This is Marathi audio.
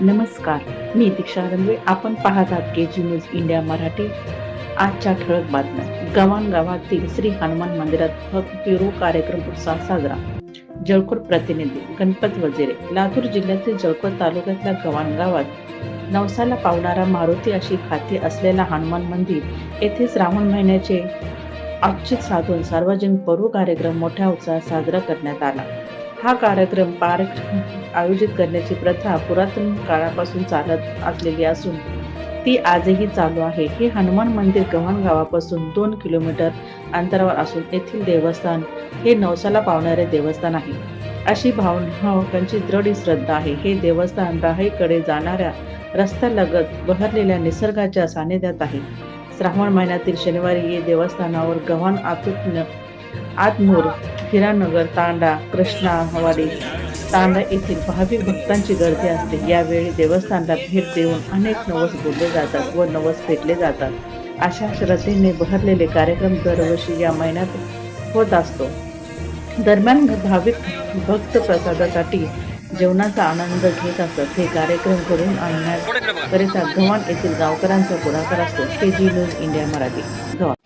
नमस्कार. मी दीक्षा रंगवे. आपण पाहत आहात K G news India Marathi. आजच्या ठळक बातम्या. गावांगावातील गावातील श्री हनुमान मंदिरात भक्तिरो कार्यक्रम उत्साह साजरा. जळकोट प्रतिनिधी गणपत वजिरे. लातूर जिल्ह्यातील जळकोट तालुक्यातल्या गव्हाण गावात नवसाला पावणारा मारुती अशी खाती असलेला हनुमान मंदिर येथे श्रावण महिन्याचे औचित साधून सार्वजनिक परू कार्यक्रम मोठ्या उत्साहात साजरा करण्यात आला. हा कार्यक्रम पार आयोजित करण्याची प्रथा पुरातन काळापासून चालत असलेली असून ती आजही चालू आहे. हे हनुमान मंदिर गव्हाण गावापासून दोन किलोमीटर अंतरावर असून येथील देवस्थान हे नवसाला पावणारे देवस्थान आहे. अशी भावनांची हो, दृढ श्रद्धा आहे. हे देवस्थान राहीकडे जाणाऱ्या रस्त्यालगत बहरलेल्या निसर्गाच्या सानिध्यात आहे. श्रावण महिन्यातील शनिवारी हे देवस्थानावर गव्हाण आतून आतमोर हिरानगर तांडा कृष्णावाडी तांडा येथील भाविक भक्तांची गर्दी असते. यावेळी देवस्थानला भेट देऊन अनेक नवस बोलले जातात व नवस फेटले जातात. अशा श्रद्धेने बहरलेले कार्यक्रम दरवर्षी या महिन्यात होत असतो. दरम्यान भाविक भक्त प्रसादासाठी जेवणाचा आनंद घेत असत हे कार्यक्रम करून आणण्याकरिता गव्हाण येथील गावकऱ्यांचा पुढाकार असतो. K G news India Marathi. Gavhan.